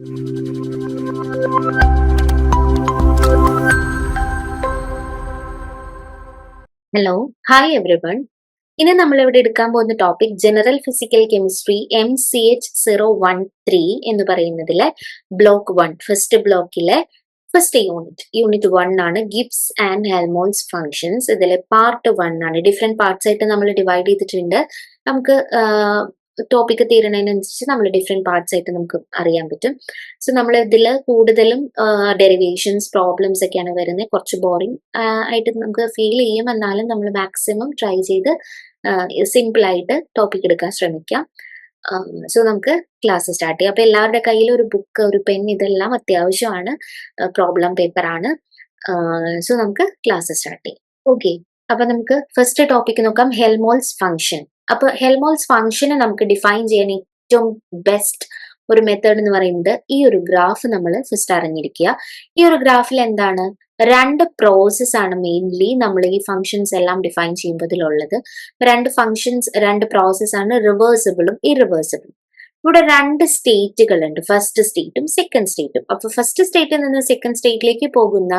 Hello hi everyone ഇന്ന് നമ്മൾ ഇവിടെ എടുക്കാൻ പോകുന്ന topic general physical chemistry M C H zero one three എന്ന് പറയുന്നതിലെ ബ്ലോക്ക് വൺ ഫസ്റ്റ് ബ്ലോക്കിലെ ഫസ്റ്റ് യൂണിറ്റ് യൂണിറ്റ് വൺ ആണ് ഗിബ്സ് ആൻഡ് ഹെൽമോൺസ് ഫങ്ഷൻസ് ഇതിലെ പാർട്ട് വൺ ആണ്. ഡിഫറെന്റ് പാർട്സ് ആയിട്ട് നമ്മൾ ഡിവൈഡ് ചെയ്തിട്ടുണ്ട്. നമുക്ക് ടോപ്പിക് തീരുന്നതിനനുസരിച്ച് നമ്മൾ ഡിഫറെന്റ് പാർട്സ് ആയിട്ട് നമുക്ക് അറിയാൻ പറ്റും. സോ നമ്മൾ ഇതിൽ കൂടുതലും ഡെറിവേഷൻസ് പ്രോബ്ലംസ് ഒക്കെയാണ് വരുന്നത്. കുറച്ച് ബോറിങ് ആയിട്ട് നമുക്ക് ഫീൽ ചെയ്യും. എന്നാലും നമ്മൾ മാക്സിമം ട്രൈ ചെയ്ത് സിമ്പിൾ ആയിട്ട് ടോപ്പിക് എടുക്കാൻ ശ്രമിക്കാം. സോ നമുക്ക് ക്ലാസ് സ്റ്റാർട്ട് ചെയ്യാം. അപ്പോൾ എല്ലാവരുടെ കയ്യിൽ ഒരു ബുക്ക് ഒരു പെൻ ഇതെല്ലാം അത്യാവശ്യമാണ്. പ്രോബ്ലം പേപ്പർ ആണ്. സോ നമുക്ക് ക്ലാസ് സ്റ്റാർട്ട് ചെയ്യാം. ഓക്കെ അപ്പൊ നമുക്ക് ഫസ്റ്റ് ടോപ്പിക് നോക്കാം. ഹെൽമോൾസ് ഫംഗ്ഷൻ അപ്പൊ ഹെൽമോൾസ് ഫംഗ്ഷനെ നമുക്ക് ഡിഫൈൻ ചെയ്യാൻ ഏറ്റവും ബെസ്റ്റ് ഒരു മെത്തേഡ് എന്ന് പറയുന്നത് ഈ ഒരു ഗ്രാഫ് നമ്മൾ ഫസ്റ്റ് അറിഞ്ഞിരിക്കുക. ഈ ഒരു ഗ്രാഫിൽ എന്താണ്? രണ്ട് പ്രോസസ് ആണ് മെയിൻലി നമ്മൾ ഈ ഫങ്ഷൻസ് എല്ലാം ഡിഫൈൻ ചെയ്യുമ്പോൾ ഇതിലുള്ളത് രണ്ട് ഫങ്ഷൻസ് രണ്ട് പ്രോസസ് ആണ് റിവേഴ്സിബിളും ഇറിവേഴ്സിബിളും ഇവിടെ രണ്ട് സ്റ്റേറ്റുകൾ ഉണ്ട്. ഫസ്റ്റ് സ്റ്റേറ്റും സെക്കൻഡ് സ്റ്റേറ്റും അപ്പൊ ഫസ്റ്റ് സ്റ്റേറ്റിൽ നിന്ന് സെക്കൻഡ് സ്റ്റേറ്റിലേക്ക് പോകുന്ന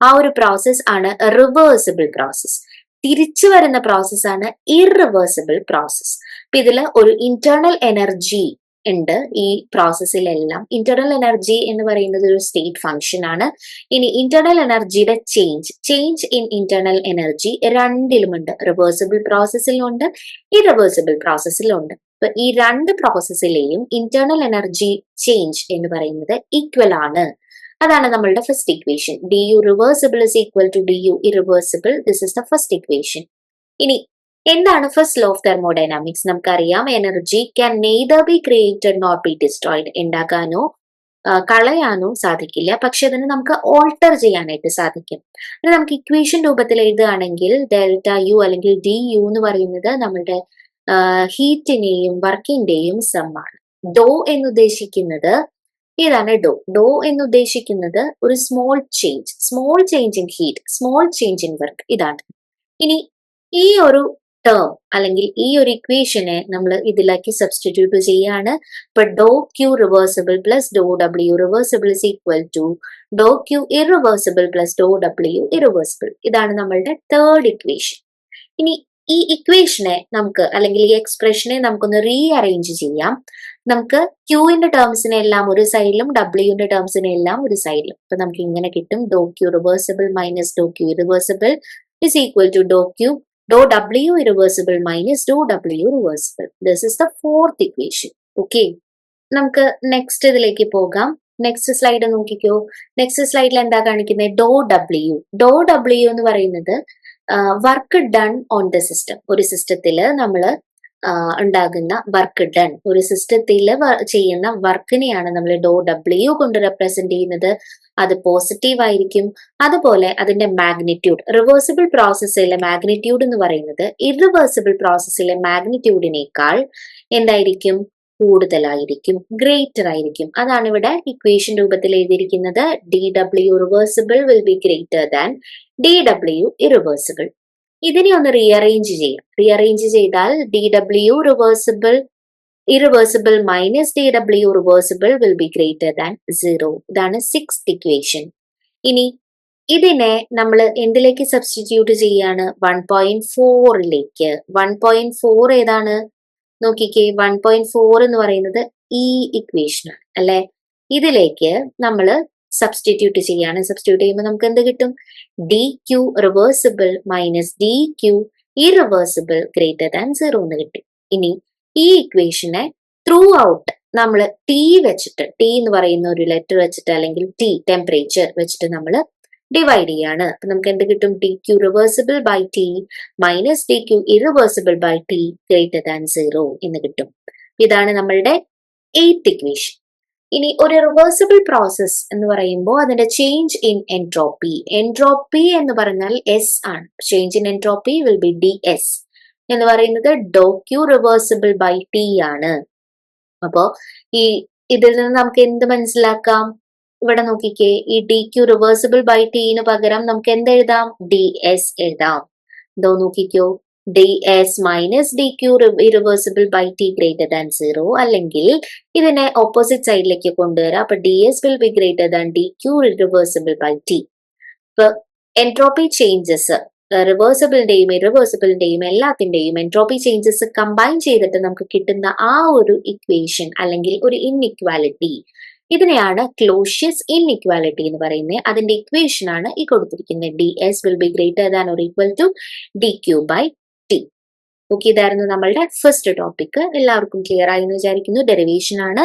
ആ ഒരു പ്രോസസ് ആണ് റിവേഴ്സിബിൾ പ്രോസസ് തിരിച്ചു വരുന്ന പ്രോസസ്സാണ് ഇറിവേഴ്സിബിൾ പ്രോസസ് അപ്പൊ ഇതിൽ ഒരു ഇന്റേണൽ എനർജി ഉണ്ട് ഈ പ്രോസസ്സിലെല്ലാം ഇന്റേണൽ എനർജി എന്ന് പറയുന്നത് ഒരു സ്റ്റേറ്റ് ഫംഗ്ഷൻ ആണ്. ഇനി ഇന്റേണൽ എനർജിയുടെ change change in internal energy രണ്ടിലുമുണ്ട്. Reversible പ്രോസസ്സിലുണ്ട് ഇറിവേഴ്സിബിൾ പ്രോസസ്സിലുണ്ട് അപ്പൊ ഈ രണ്ട് പ്രോസസ്സിലെയും ഇന്റേണൽ എനർജി ചേഞ്ച് എന്ന് പറയുന്നത് ഈക്വൽ ആണ്. അതാണ് നമ്മളുടെ first equation D U reversible is equal to D U irreversible this is the first equation ഇനി എന്താണ് ഫസ്റ്റ് ലോ ഓഫ് തെർമോഡൈനാമിക്സ് നമുക്കറിയാം energy can neither be created not be destroyed ഉണ്ടാക്കാനോ കളയാനോ സാധിക്കില്ല. പക്ഷെ അതിന് നമുക്ക് ഓൾട്ടർ ചെയ്യാനായിട്ട് സാധിക്കും. അത് നമുക്ക് ഇക്വേഷൻ രൂപത്തിൽ എഴുതുകയാണെങ്കിൽ ഡെൽറ്റ യു അല്ലെങ്കിൽ ഡി യു എന്ന് പറയുന്നത് നമ്മളുടെ ഹീറ്റിന്റെയും വർക്കിന്റെയും സമ്മാണ് ഡോ എന്ന് ഉദ്ദേശിക്കുന്നത് ഇതാണ് ഡോ? ഡോ എന്ന് ഉദ്ദേശിക്കുന്നത് ഒരു small change small change in heat small change in work ഇതാണ്. ഇനി ഈ ഒരു ടേം അല്ലെങ്കിൽ ഈ ഒരു ഇക്വേഷനെ നമ്മൾ ഇതിലേക്ക് സബ്സ്റ്റിറ്റ്യൂട്ട് ചെയ്യാണ്. ഇപ്പൊ ഡോ Q reversible plus Dr W reversible is equal to Dr Q irreversible plus Dr W irreversible ഇതാണ് നമ്മളുടെ തേർഡ് ഇക്വേഷൻ ഇനി ഈ ഇക്വേഷനെ നമുക്ക് അല്ലെങ്കിൽ ഈ എക്സ്പ്രഷനെ നമുക്കൊന്ന് റീ അറേഞ്ച് ചെയ്യാം. നമുക്ക് ക്യൂവിന്റെ ടേംസിനെ എല്ലാം ഒരു സൈഡിലും ഡബ്ല്യുവിന്റെ ടേംസിനെ എല്ലാം ഒരു സൈഡിലും അപ്പൊ നമുക്ക് ഇങ്ങനെ കിട്ടും. ഡോ Q reversible minus Dr Q reversible is equal to Dr Q Dr W irreversible minus Dr W reversible this is the fourth equation okay നമുക്ക് നെക്സ്റ്റ് ഇതിലേക്ക് പോകാം. നെക്സ്റ്റ് സ്ലൈഡ് നോക്കിക്കോ. നെക്സ്റ്റ് സ്ലൈഡിൽ എന്താ കാണിക്കുന്നത് ഡോ ഡബ്ല്യു ഡോ ഡബ്ല്യു എന്ന് പറയുന്നത് work done on the system. ഒരു സിസ്റ്റത്തിൽ നമ്മൾ ഉണ്ടാകുന്ന വർക്ക് ഡൺ. ഒരു സിസ്റ്റത്തിൽ ചെയ്യുന്ന വർക്കിനെയാണ് നമ്മൾ ഡോ ഡബ്ല്യു കൊണ്ട് റെപ്രസെന്റ് ചെയ്യുന്നത്. അത് പോസിറ്റീവ് ആയിരിക്കും. അതുപോലെ അതിന്റെ മാഗ്നിറ്റ്യൂഡ് റിവേഴ്സിബിൾ പ്രോസസ്സിലെ മാഗ്നിറ്റ്യൂഡ് എന്ന് പറയുന്നത് ഇറിവേഴ്സിബിൾ പ്രോസസ്സിലെ മാഗ്നിറ്റ്യൂഡിനേക്കാൾ എന്തായിരിക്കും? കൂടുതലായിരിക്കും ഗ്രേറ്റർ ആയിരിക്കും. അതാണ് ഇവിടെ ഇക്വേഷൻ രൂപത്തിൽ എഴുതിയിരിക്കുന്നത്. D W reversible will be greater than D W irreversible ഇതിനെ ഒന്ന് റീഅറേഞ്ച് ചെയ്യാം. റീഅറേഞ്ച് ചെയ്താൽ D W reversible irreversible minus D W reversible will be greater than zero ഇതാണ് സിക്സ് ഇക്വേഷൻ ഇനി ഇതിനെ നമ്മൾ എന്തിലേക്ക് സബ്സ്റ്റിറ്റ്യൂട്ട് ചെയ്യാണ്? വൺ പോയിന്റ് ഫോറിലേക്ക് വൺ പോയിന്റ് ഫോർ ഏതാണ്? നോക്കിക്കേ വൺ പോയിന്റ് ഫോർ എന്ന് പറയുന്നത് ഈ ഇക്വേഷനാണ് അല്ലെ? ഇതിലേക്ക് നമ്മൾ സബ്സ്റ്റിറ്റ്യൂട്ട് ചെയ്യാണ് സബ്സ്റ്റിറ്റ്യൂട്ട് ചെയ്യുമ്പോൾ നമുക്ക് എന്ത് കിട്ടും? D Q reversible minus D Q irreversible greater than zero എന്ന് കിട്ടി. ഇനി ഈ ഇക്വേഷനെ ത്രൂ ഔട്ട് നമ്മൾ ടി വെച്ചിട്ട് ടി എന്ന് പറയുന്ന ഒരു ലെറ്റർ വെച്ചിട്ട് അല്ലെങ്കിൽ ടി ടെമ്പറേച്ചർ വെച്ചിട്ട് നമ്മൾ ഡിവൈഡ് ചെയ്യാണ്. അപ്പൊ നമുക്ക് എന്ത് കിട്ടും? D Q reversible by T minus D Q irreversible by T greater than zero എന്ന് കിട്ടും. ഇതാണ് നമ്മളുടെ എയ്ത്ത് ഇക്വേഷൻ ഇനി ഒരു റിവേഴ്സിബിൾ പ്രോസസ് എന്ന് പറയുമ്പോൾ അതിന്റെ ചേഞ്ച് ഇൻ എൻട്രോപ്പി എൻട്രോപ്പി എന്ന് പറഞ്ഞാൽ എസ് ആണ്. Change in entropy will be D S എന്ന് പറയുന്നത് ഡോ ക്യൂ റിവേഴ്സിബിൾ ബൈ ടി ആണ്. അപ്പോ ഈ ഇതിൽ നിന്ന് നമുക്ക് എന്ത് മനസ്സിലാക്കാം? ഇവിടെ നോക്കിക്കേ ഈ ഡി ക്യു റിവേഴ്സിബിൾ ബൈ ടിന് പകരം നമുക്ക് എന്ത് എഴുതാം? ഡി എസ് എഴുതാം. എന്തോ നോക്കിക്കോ. D S minus D Q irreversible by T greater than zero അല്ലെങ്കിൽ ഇതിനെ ഓപ്പോസിറ്റ് സൈഡിലേക്ക് കൊണ്ടുവരാം. അപ്പൊ D S will be greater than D Q irreversible by T ഇപ്പൊ എൻട്രോപ്പി ചേഞ്ചസ് റിവേഴ്സിബിളിന്റെയും ഇറിവേഴ്സിബിളിന്റെയും എല്ലാത്തിന്റെയും എൻട്രോപ്പി ചേഞ്ചസ് കമ്പൈൻ ചെയ്തിട്ട് നമുക്ക് കിട്ടുന്ന ആ ഒരു ഇക്വേഷൻ അല്ലെങ്കിൽ ഒരു ഇൻഇക്വാലിറ്റി ഇതിനെയാണ് ക്ലോഷ്യസ് ഇൻഇക്വാലിറ്റി എന്ന് പറയുന്നത്. അതിന്റെ ഇക്വേഷൻ ആണ് ഈ കൊടുത്തിരിക്കുന്നത്. D S will be greater than or equal to D Q by T okay ഇതായിരുന്നു നമ്മളുടെ ഫസ്റ്റ് ടോപ്പിക് എല്ലാവർക്കും ക്ലിയർ ആയി എന്ന് വിചാരിക്കുന്നു. ഡെറിവേഷൻ ആണ്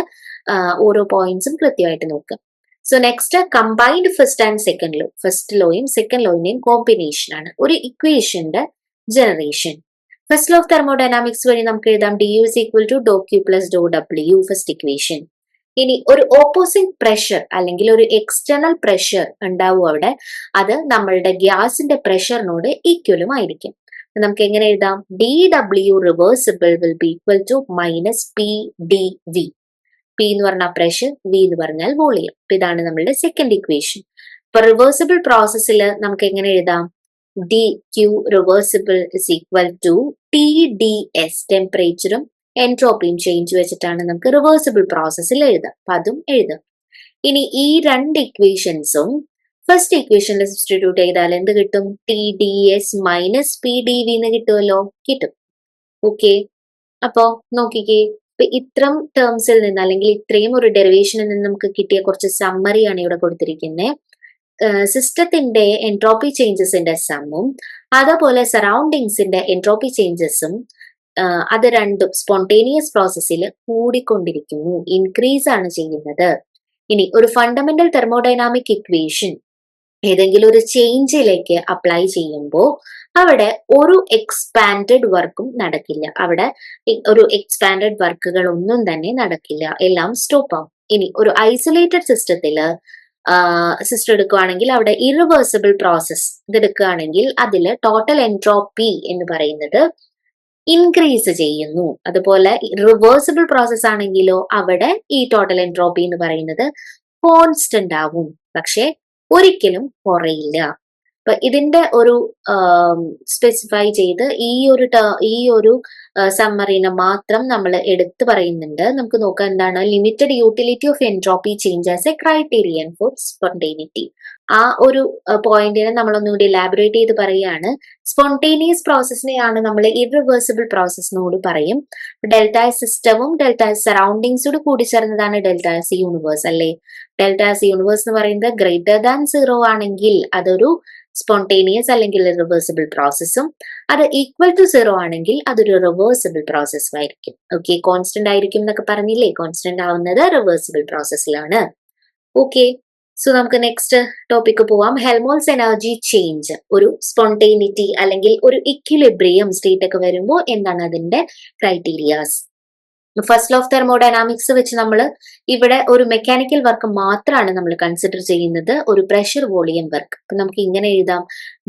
ഓരോ പോയിന്റ്സും കൃത്യമായിട്ട് നോക്കുക. So next combined first and second law first ലോയും second ലോയിന്റെയും കോമ്പിനേഷൻ ആണ്. ഒരു ഇക്വേഷന്റെ generation first law of thermodynamics വഴി നമുക്ക് എഴുതാം. D U is equal to Dr Q plus Dr W first equation ഇനി ഒരു ഓപ്പോസിറ്റ് പ്രഷർ അല്ലെങ്കിൽ ഒരു എക്സ്റ്റേണൽ പ്രഷർ ഉണ്ടാവും അവിടെ. അത് നമ്മളുടെ ഗ്യാസിന്റെ പ്രഷറിനോട് ഈക്വലും ആയിരിക്കും. നമുക്ക് എങ്ങനെ എഴുതാം? D W reversible will be equal to minus P D V P എന്ന് പറഞ്ഞാൽ പ്രഷർ വി എന്ന് പറഞ്ഞാൽ വോളിയം ഇതാണ് നമ്മളുടെ സെക്കൻഡ് ഇക്വേഷൻ ഇപ്പൊ റിവേഴ്സിബിൾ പ്രോസസ്സിൽ നമുക്ക് എങ്ങനെ എഴുതാം? D q reversible is equal to T d S ടെമ്പറേച്ചറും എൻട്രോപ്പിയും ചേഞ്ച് വെച്ചിട്ടാണ് നമുക്ക് റിവേഴ്സിബിൾ പ്രോസസ്സിൽ എഴുതാം. അപ്പൊ അതും എഴുതാം. ഇനി ഈ രണ്ട് ഇക്വേഷൻസും ഫസ്റ്റ് ഇക്വേഷനിൽ സബ്സ്റ്റിറ്റ്യൂട്ട് ചെയ്താൽ എന്ത് കിട്ടും? T D S minus P D V എന്ന് കിട്ടുമല്ലോ കിട്ടും. ഓക്കെ അപ്പോ നോക്കിക്കേ. ഇപ്പൊ ഇത്രം ടേംസിൽ നിന്ന് അല്ലെങ്കിൽ ഇത്രയും ഒരു ഡെറിവേഷനിൽ നിന്ന് നമുക്ക് കിട്ടിയ കുറച്ച് സമ്മറിയാണ് ഇവിടെ കൊടുത്തിരിക്കുന്നത് സിസ്റ്റത്തിന്റെ എൻട്രോപ്പി ചേഞ്ചസിന്റെ സമ്മും അതുപോലെ സറൗണ്ടിങ്സിന്റെ എൻട്രോപ്പി ചേഞ്ചസും അത് രണ്ടും സ്പോണ്ടേനിയസ് പ്രോസസ്സിൽ കൂടിക്കൊണ്ടിരിക്കുന്നു. ഇൻക്രീസ് ആണ് ചെയ്യുന്നത്. ഇനി ഒരു ഫണ്ടമെന്റൽ തെർമോഡൈനാമിക് ഇക്വേഷൻ ഏതെങ്കിലും ഒരു ചേഞ്ചിലേക്ക് അപ്ലൈ ചെയ്യുമ്പോൾ അവിടെ ഒരു എക്സ്പാൻഡഡ് വർക്കും നടക്കില്ല. അവിടെ ഒരു എക്സ്പാൻഡഡ് വർക്കുകൾ ഒന്നും തന്നെ നടക്കില്ല. എല്ലാം സ്റ്റോപ്പ് ആവും. ഇനി ഒരു ഐസൊലേറ്റഡ് സിസ്റ്റത്തിൽ സിസ്റ്റം എടുക്കുകയാണെങ്കിൽ അവിടെ ഇറിവേഴ്സിബിൾ പ്രോസസ് ഇതെടുക്കുകയാണെങ്കിൽ അതിൽ ടോട്ടൽ എൻട്രോപ്പി എന്ന് പറയുന്നത് ഇൻക്രീസ് ചെയ്യുന്നു. അതുപോലെ റിവേഴ്സിബിൾ പ്രോസസ് ആണെങ്കിലോ അവിടെ ഈ ടോട്ടൽ എൻട്രോപ്പി എന്ന് പറയുന്നത് കോൺസ്റ്റന്റ് ആവും. പക്ഷെ ഒരിക്കലും കുറയില്ല. അപ്പൊ ഇതിന്റെ ഒരു സ്പെസിഫൈ ചെയ്ത് ഈ ഒരു ഈ ഒരു സമ്മറിനെ മാത്രം നമ്മൾ എടുത്തു പറയുന്നുണ്ട്. നമുക്ക് നോക്കാം എന്താണ്. Limited utility of entropy change as a criterion for spontaneity ആ ഒരു പോയിന്റിനെ നമ്മൾ ഒന്നുകൂടി എലാബറേറ്റ് ചെയ്ത് പറയുകയാണ്. സ്പോണ്ടേനിയസ് പ്രോസസ്സിനെയാണ് നമ്മൾ ഇറിവേഴ്സിബിൾ പ്രോസസ്സിനോട് പറയും. ഡെൽറ്റ സിസ്റ്റവും ഡെൽറ്റ സറൗണ്ടിങ്സോട് കൂടി ചേർന്നതാണ് ഡെൽറ്റ സി യൂണിവേഴ്സ് അല്ലേ? ഡെൽറ്റ സി യൂണിവേഴ്സ് എന്ന് പറയുന്നത് ഗ്രേറ്റർ ദാൻ സീറോ ആണെങ്കിൽ അതൊരു സ്പോണ്ടേനിയസ് അല്ലെങ്കിൽ റിവേഴ്സിബിൾ പ്രോസസ്സും അത് ഈക്വൽ ടു സീറോ ആണെങ്കിൽ അതൊരു റിവേഴ്സിബിൾ പ്രോസസ്സും ആയിരിക്കും. ഓക്കെ കോൺസ്റ്റന്റ് ആയിരിക്കും എന്നൊക്കെ പറഞ്ഞില്ലേ? കോൺസ്റ്റന്റ് ആവുന്നത് റിവേഴ്സിബിൾ പ്രോസസ്സിലാണ് ഓക്കെ സോ നമുക്ക് നെക്സ്റ്റ് ടോപ്പിക്ക് പോവാം. ഹെൽമോൾസ് എനർജി ചേഞ്ച് ഒരു സ്പോണ്ടേനിറ്റി അല്ലെങ്കിൽ ഒരു ഇക്വിലിബ്രിയം സ്റ്റേറ്റ് ഒക്കെ വരുമ്പോൾ എന്താണ് അതിന്റെ criterias first law of thermodynamics വെച്ച് നമ്മൾ ഇവിടെ ഒരു മെക്കാനിക്കൽ വർക്ക് മാത്രമാണ് നമ്മൾ കൺസിഡർ ചെയ്യുന്നത്. ഒരു പ്രഷർ വോളിയം വർക്ക് അപ്പൊ നമുക്ക് ഇങ്ങനെ എഴുതാം.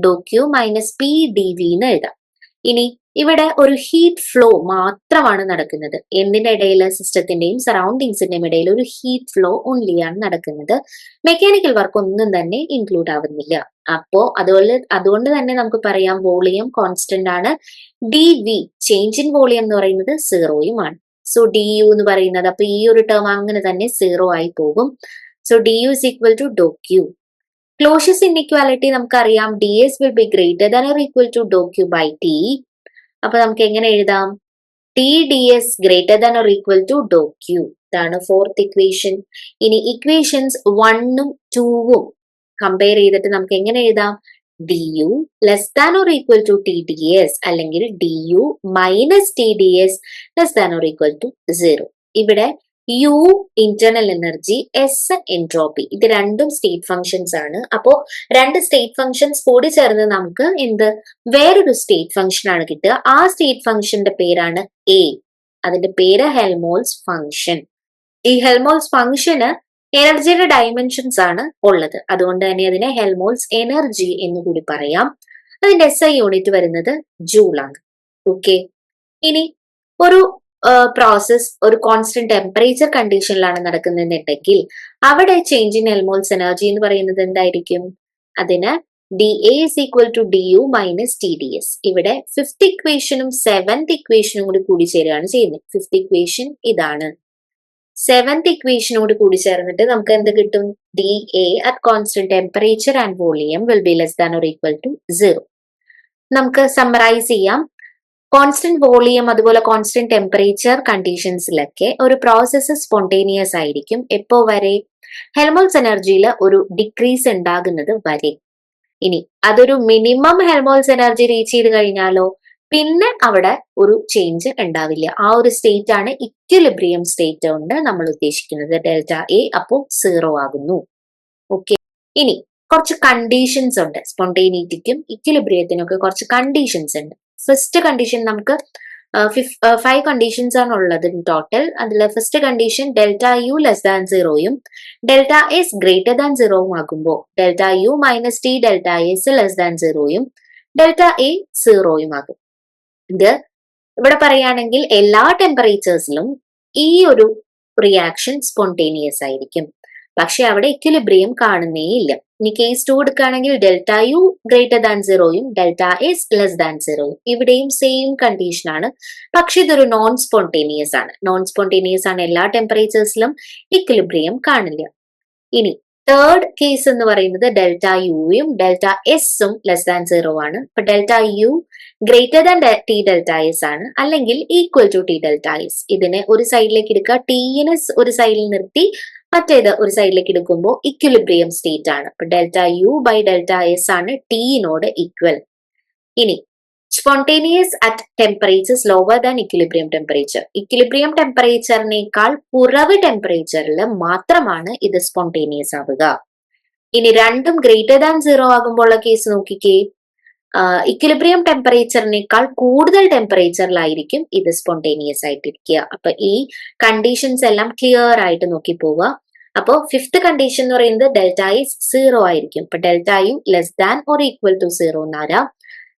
ഡോ Q minus P D V എന്ന് എഴുതാം. ഇനി ഇവിടെ ഒരു ഹീറ്റ് ഫ്ലോ മാത്രമാണ് നടക്കുന്നത്. എന്തിന്റെ ഇടയിൽ സിസ്റ്റത്തിന്റെയും സറൗണ്ടിങ്സിന്റെയും ഇടയിൽ ഒരു ഹീറ്റ് ഫ്ലോ ഓൺലിയാണ് നടക്കുന്നത്. മെക്കാനിക്കൽ വർക്ക് ഒന്നും തന്നെ ഇൻക്ലൂഡ് ആവുന്നില്ല. അപ്പോ അതുപോലെ അതുകൊണ്ട് തന്നെ നമുക്ക് പറയാം വോളിയം കോൺസ്റ്റന്റ് ആണ്. D V change in volume എന്ന് പറയുന്നത് സീറോയുമാണ് സോ ഡി യു എന്ന് പറയുന്നത് അപ്പൊ ഈ ഒരു ടേം അങ്ങനെ തന്നെ സീറോ ആയി പോകും. So D U is equal to Dr Q Clausius inequality നമുക്കറിയാം. D S will be greater than or equal to Dr Q by T അപ്പൊ നമുക്ക് എങ്ങനെ എഴുതാം? T D S greater than or equal to Dr Q ഇതാണ് fourth equation ഇനി equations വണ്ണും ടൂവും compare ചെയ്തിട്ട് നമുക്ക് എങ്ങനെ എഴുതാം? D U less than or equal to T D S അല്ലെങ്കിൽ D U minus T D S less than or equal to zero ഇവിടെ U internal energy S entropy ഇത് രണ്ടും സ്റ്റേറ്റ് ഫംഗ്ഷൻസ് ആണ്. അപ്പോ രണ്ട് സ്റ്റേറ്റ് ഫംഗ്ഷൻസ് കൂടി ചേർന്ന് നമുക്ക് എന്ത്? വേറൊരു സ്റ്റേറ്റ് ഫംഗ്ഷൻ ആണ് കിട്ടുക. ആ സ്റ്റേറ്റ് ഫംഗ്ഷന്റെ പേരാണ് എ അതിന്റെ പേര് ഹെൽമോൾസ് ഫംഗ്ഷൻ ഈ ഹെൽമോൾസ് ഫങ്ഷന് എനർജിയുടെ ഡയമെൻഷൻസ് ആണ് ഉള്ളത്. അതുകൊണ്ട് തന്നെ അതിനെ ഹെൽമോൾസ് എനർജി എന്ന് കൂടി പറയാം. അതിന്റെ എസ് ഐ യൂണിറ്റ് വരുന്നത് ജൂളാണ് ഓക്കെ ഇനി ഒരു പ്രോസസ് ഒരു കോൺസ്റ്റന്റ് ടെമ്പറേച്ചർ കണ്ടീഷനിലാണ് നടക്കുന്നതെന്നുണ്ടെങ്കിൽ അവിടെ ചേഞ്ച് ഇൻ എൽമോൾസ് എനർജി എന്ന് പറയുന്നത് എന്തായിരിക്കും? അതിന് D A is equal to D U minus T D S ഇവിടെ ഫിഫ്ത് ഇക്വേഷനും സെവൻത് ഇക്വേഷനും കൂടി കൂടി ചേരുകയാണ് ചെയ്യുന്നത്. ഫിഫ്ത് ഇക്വേഷൻ ഇതാണ്. സെവൻത് ഇക്വേഷനോട് കൂടി ചേർന്നിട്ട് നമുക്ക് എന്ത് കിട്ടും? D A at constant temperature and volume will be less than or equal to zero നമുക്ക് സമ്മറൈസ് ചെയ്യാം. കോൺസ്റ്റന്റ് വോളിയം അതുപോലെ കോൺസ്റ്റന്റ് ടെമ്പറേച്ചർ കണ്ടീഷൻസിലൊക്കെ ഒരു പ്രോസസ്സ് സ്പോണ്ടേനിയസ് ആയിരിക്കും. എപ്പോ വരെ? ഹെൽമോൾസ് എനർജിയിൽ ഒരു ഡിക്രീസ് ഉണ്ടാകുന്നത് വരെ. ഇനി അതൊരു മിനിമം ഹെൽമോൾസ് എനർജി റീച്ച് ചെയ്ത് കഴിഞ്ഞാലോ? പിന്നെ അവിടെ ഒരു ചേഞ്ച് ഉണ്ടാവില്ല. ആ ഒരു സ്റ്റേറ്റ് ആണ് ഇക്വലിബ്രിയം സ്റ്റേറ്റ് കൊണ്ട് നമ്മൾ ഉദ്ദേശിക്കുന്നത്. ഡെൽറ്റ എ അപ്പോ സീറോ ആകുന്നു. ഓക്കെ ഇനി കുറച്ച് കണ്ടീഷൻസ് ഉണ്ട്. സ്പോണ്ടേനിറ്റിക്കും ഇക്വലിബ്രിയത്തിനും ഒക്കെ കുറച്ച് കണ്ടീഷൻസ് ഉണ്ട്. ഫസ്റ്റ് കണ്ടീഷൻ നമുക്ക് ഫൈവ് കണ്ടീഷൻസ് ആണ് ഉള്ളത് ടോട്ടൽ അതിൽ first condition delta U less than സീറോയും delta S greater than സീറോയും ആകുമ്പോൾ delta U minus T delta S less than സീറോയും delta A സീറോയും ആകും. ഇത് ഇവിടെ പറയുകയാണെങ്കിൽ എല്ലാ ടെമ്പറേച്ചേഴ്സിലും ഈ ഒരു റിയാക്ഷൻ സ്പോണ്ടേനിയസ് ആയിരിക്കും. പക്ഷെ അവിടെ ഇക്വിലിബ്രിയം കാണുന്നേ ഇല്ല ഇനി കേസ് ടു എടുക്കുകയാണെങ്കിൽ ഡെൽറ്റ യു ഗ്രേറ്റർ ദാൻ സീറോയും ഡെൽറ്റ എസ് ലെസ് ദാൻ സീറോയും ഇവിടെയും സെയിം കണ്ടീഷൻ ആണ്. പക്ഷെ ഇതൊരു നോൺ സ്പോണ്ടേനിയസ് ആണ്. നോൺ സ്പോണ്ടേനിയസ് ആണ് എല്ലാ ടെമ്പറേച്ചേഴ്സിലും ഇക്വിലിബ്രിയം കാണില്ല. ഇനി തേർഡ് കേസ് എന്ന് പറയുന്നത് ഡെൽറ്റ യുയും ഡെൽറ്റ എസും ലെസ് ദാൻ സീറോ ആണ്. ഇപ്പൊ delta U greater than T delta S ആണ്. അല്ലെങ്കിൽ equal to T delta S ഇതിനെ ഒരു സൈഡിലേക്ക് എടുക്കുക. ടീനെ ഒരു സൈഡിൽ നിർത്തി മറ്റേത് ഒരു സൈഡിലേക്ക് എടുക്കുമ്പോൾ ഇക്വിലിബ്രിയം സ്റ്റേറ്റ് ആണ്. Delta U by delta S ആണ് ടീനോട് ഈക്വൽ ഇനി spontaneous at temperatures lower than equilibrium temperature equilibrium ടെമ്പറേച്ചറിനേക്കാൾ കുറവ് ടെമ്പറേച്ചറിൽ മാത്രമാണ് ഇത് സ്പോണ്ടേനിയസ് ആവുക. ഇനി രണ്ടും ഗ്രേറ്റർ ദാൻ സീറോ ആകുമ്പോഴുള്ള കേസ് നോക്കിക്കേ. ഇക്വിലിബ്രിയം ടെമ്പറേച്ചറിനേക്കാൾ കൂടുതൽ ടെമ്പറേച്ചറിലായിരിക്കും ഇത് സ്പോണ്ടേനിയസ് ആയിട്ടിരിക്കുക. അപ്പൊ ഈ കണ്ടീഷൻസ് എല്ലാം ക്ലിയർ ആയിട്ട് നോക്കി പോവുക അപ്പോൾ ഫിഫ്ത്ത് കണ്ടീഷൻ എന്ന് പറയുന്നത് ഡെൽറ്റ ഇസ് സീറോ ആയിരിക്കും. ഇപ്പൊ delta U less than or equal to zero എന്നാരാ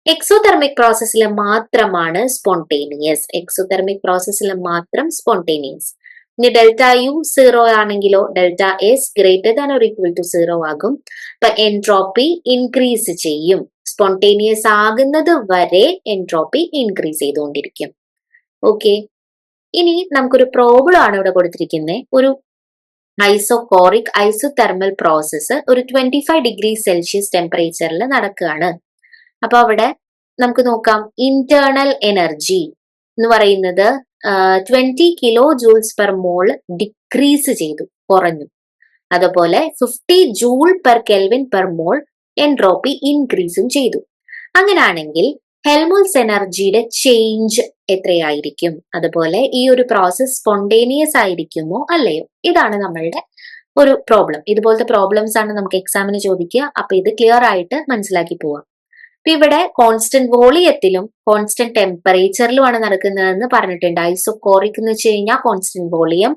exothermic പ്രോസസ്സിൽ മാത്രമാണ് സ്പോണ്ടേനിയസ് എക്സോതെർമിക് പ്രോസസ്സിൽ മാത്രം സ്പോണ്ടേനിയസ് ഇനി ഡെൽറ്റ യു സീറോ ആണെങ്കിലോ delta S greater than or equal to zero ആകും. അപ്പൊ എൻട്രോപ്പി ഇൻക്രീസ് ചെയ്യും. സ്പോണ്ടേനിയസ് ആകുന്നത് വരെ എൻട്രോപ്പി ഇൻക്രീസ് ചെയ്തുകൊണ്ടിരിക്കും. ഓക്കെ ഇനി നമുക്കൊരു പ്രോബ്ലം ആണ് ഇവിടെ കൊടുത്തിരിക്കുന്നത് ഒരു ഐസോകോറിക് ഐസോതെർമൽ പ്രോസസ്സ് ഒരു ട്വന്റി ഫൈവ് ഡിഗ്രി സെൽഷ്യസ് ടെമ്പറേച്ചറിൽ നടക്കുകയാണ് അപ്പൊ അവിടെ നമുക്ക് നോക്കാം. ഇന്റേണൽ എനർജി എന്ന് പറയുന്നത് twenty kilo joules per mole decrease ചെയ്തു കുറഞ്ഞു. അതുപോലെ fifty joule per kelvin per mole entropy ഇൻക്രീസും ചെയ്തു. അങ്ങനാണെങ്കിൽ ഹെൽമോൾസ് എനർജിയുടെ ചേഞ്ച് എത്രയായിരിക്കും? അതുപോലെ ഈ ഒരു പ്രോസസ് സ്പോണ്ടേനിയസ് ആയിരിക്കുമോ അല്ലയോ? ഇതാണ് നമ്മളുടെ ഒരു പ്രോബ്ലം ഇതുപോലത്തെ പ്രോബ്ലംസ് ആണ് നമുക്ക് എക്സാമിന് ചോദിക്കുക. അപ്പൊ ഇത് ക്ലിയർ ആയിട്ട് മനസ്സിലാക്കി പോവാം. അപ്പൊ ഇവിടെ കോൺസ്റ്റന്റ് വോളിയത്തിലും കോൺസ്റ്റന്റ് ടെമ്പറേച്ചറിലുമാണ് നടക്കുന്നതെന്ന് പറഞ്ഞിട്ടുണ്ട്. ഐസോകോറിക് എന്ന് വെച്ച് കഴിഞ്ഞാൽ കോൺസ്റ്റന്റ് വോളിയം.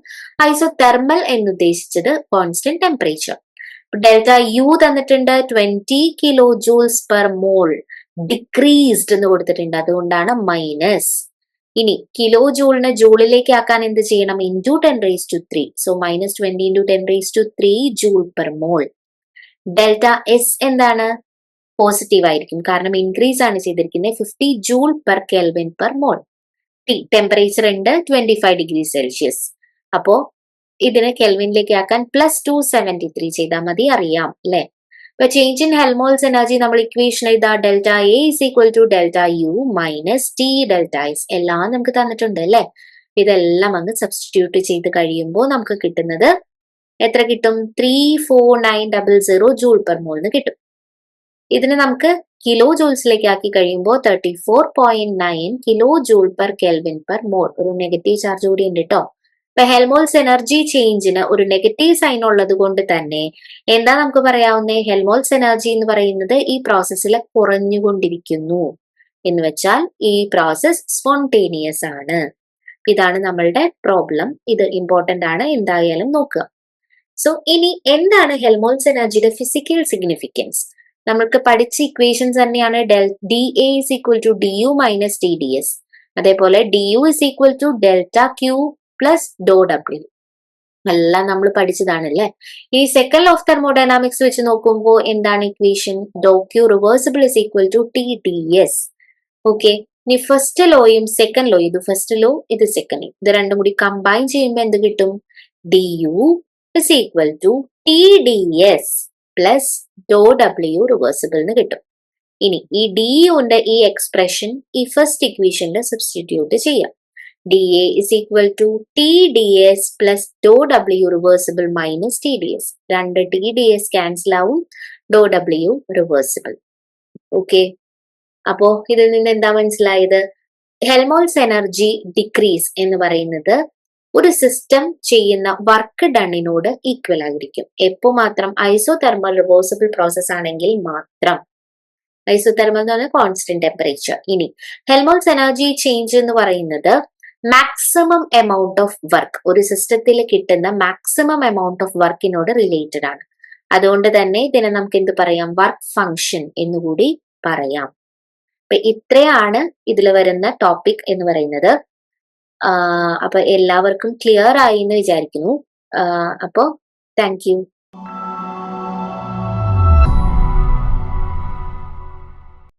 ഐസോ തെർമൽ എന്ന് ഉദ്ദേശിച്ചത് കോൺസ്റ്റന്റ് ടെമ്പറേച്ചർ ഡെൽറ്റ യു തന്നിട്ടുണ്ട് twenty kilo joules per mole decreased എന്ന് കൊടുത്തിട്ടുണ്ട്. അതുകൊണ്ടാണ് മൈനസ് ഇനി കിലോ ജൂളിനെ ജൂളിലേക്ക് ആക്കാൻ എന്ത് ചെയ്യണം? Into ten raise to three so minus twenty into ten raise to three joule per mole delta S എന്താണ്? പോസിറ്റീവ് ആയിരിക്കും. കാരണം ഇൻക്രീസ് ആണ് ചെയ്തിരിക്കുന്നത് fifty joule per kelvin per mole temperature ഉണ്ട് ട്വന്റി ഫൈവ് ഡിഗ്രി സെൽഷ്യസ് അപ്പോ ഇതിനെ കെൽവിനിലേക്ക് ആക്കാൻ plus two seventy three ചെയ്താൽ മതി അറിയാം അല്ലെ? ഇപ്പൊ ചേഞ്ച് ഇൻ ഹെൽമോൾസ് എനർജി നമ്മൾ ഇക്വേഷൻ എഴുതാ delta A is equal to delta U minus T delta S എല്ലാം നമുക്ക് തന്നിട്ടുണ്ട് അല്ലെ? ഇതെല്ലാം അങ്ങ് സബ്സ്റ്റിറ്റ്യൂട്ട് ചെയ്ത് കഴിയുമ്പോൾ നമുക്ക് കിട്ടുന്നത് എത്ര കിട്ടും? Three four nine double zero joule per മോളിന് കിട്ടും. ഇതിനെ നമുക്ക് കിലോ ജൂൾസിലേക്ക് ആക്കി കഴിയുമ്പോൾ thirty four point nine kilo joule per kelvin per mole ഒരു നെഗറ്റീവ് ചാർജ് കൂടി ഉണ്ട് കേട്ടോ ഇപ്പൊ ഹെൽമോൾസ് എനർജി ചേഞ്ചിന് ഒരു നെഗറ്റീവ് സൈൻ ഉള്ളത് കൊണ്ട് തന്നെ എന്താ നമുക്ക് പറയാവുന്നേ? ഹെൽമോൾസ് എനർജി എന്ന് പറയുന്നത് ഈ പ്രോസസ്സിൽ കുറഞ്ഞുകൊണ്ടിരിക്കുന്നു. എന്ന് വെച്ചാൽ ഈ പ്രോസസ് സ്പോണ്ടേനിയസ് ആണ്. ഇതാണ് നമ്മളുടെ പ്രോബ്ലം ഇത് ഇമ്പോർട്ടന്റ് ആണ്. എന്തായാലും നോക്കുക. സോ ഇനി എന്താണ് ഹെൽമോൾസ് എനർജിയുടെ ഫിസിക്കൽ സിഗ്നിഫിക്കൻസ് നമ്മൾക്ക് പഠിച്ച ഇക്വേഷൻസ് തന്നെയാണ് del d A is equal to d U minus d d S അതേപോലെ d U is equal to delta Q plus do W എല്ലാം നമ്മൾ പഠിച്ചതാണ് അല്ലേ ഈ സെക്കൻഡ് ഓഫ് തെർമോഡൈനാമിക്സ് വെച്ച് നോക്കുമ്പോൾ എന്താണ് equation do Q reversible is equal to T d S okay ഇനി ഫസ്റ്റ് ലോയും സെക്കൻഡ് ലോ ഇത് ഫസ്റ്റ് ലോ ഇത് സെക്കൻഡ് ലോ ഇത് രണ്ടും കൂടി കമ്പൈൻ ചെയ്യുമ്പോൾ എന്ത് കിട്ടും? D U is equal to T d S plus do W reversible എന്ന് കിട്ടും. ഇനി ഈ ഡി യുന്റെ ഈ എക്സ്പ്രഷൻ ഈ ഫസ്റ്റ് ഇക്വേഷനിൽ സബ്സ്റ്റിറ്റ്യൂട്ട് ചെയ്യാം. D A is equal to T d S plus do W reversible minus T d S രണ്ട് T D S cancel ആവും ഡോ ഡബ്ല്യു റിവേഴ്സിബിൾ ഓക്കെ അപ്പോ ഇതിൽ നിന്ന് എന്താ മനസ്സിലായത്? ഹെൽമോൾസ് എനർജി ഡിക്രീസ് എന്ന് പറയുന്നത് ഒരു സിസ്റ്റം ചെയ്യുന്ന വർക്ക് ഡണ്ണിനോട് ഈക്വൽ ആയിരിക്കും. എപ്പോ മാത്രം? ഐസോ തെർമൽ റിവേഴ്സിബിൾ പ്രോസസ് ആണെങ്കിൽ മാത്രം. ഐസോ തെർമൽ എന്ന് പറഞ്ഞാൽ കോൺസ്റ്റന്റ് ടെമ്പറേച്ചർ ഇനി ഹെൽമോൾസ് എനർജി ചേഞ്ച് എന്ന് പറയുന്നത് മാക്സിമം എമൗണ്ട് ഓഫ് വർക്ക് ഒരു സിസ്റ്റത്തിൽ കിട്ടുന്ന മാക്സിമം എമൗണ്ട് ഓഫ് വർക്കിനോട് റിലേറ്റഡ് ആണ്. അതുകൊണ്ട് തന്നെ ഇതിനെ നമുക്ക് എന്ത് പറയാം? വർക്ക് ഫങ്ഷൻ എന്നുകൂടി പറയാം. അപ്പൊ ഇത്രയാണ് ഇതിൽ വരുന്ന ടോപ്പിക് എന്ന് പറയുന്നത്. അപ്പൊ എല്ലാവർക്കും ക്ലിയർ ആയി എന്ന് വിചാരിക്കുന്നു അപ്പോ താങ്ക് യു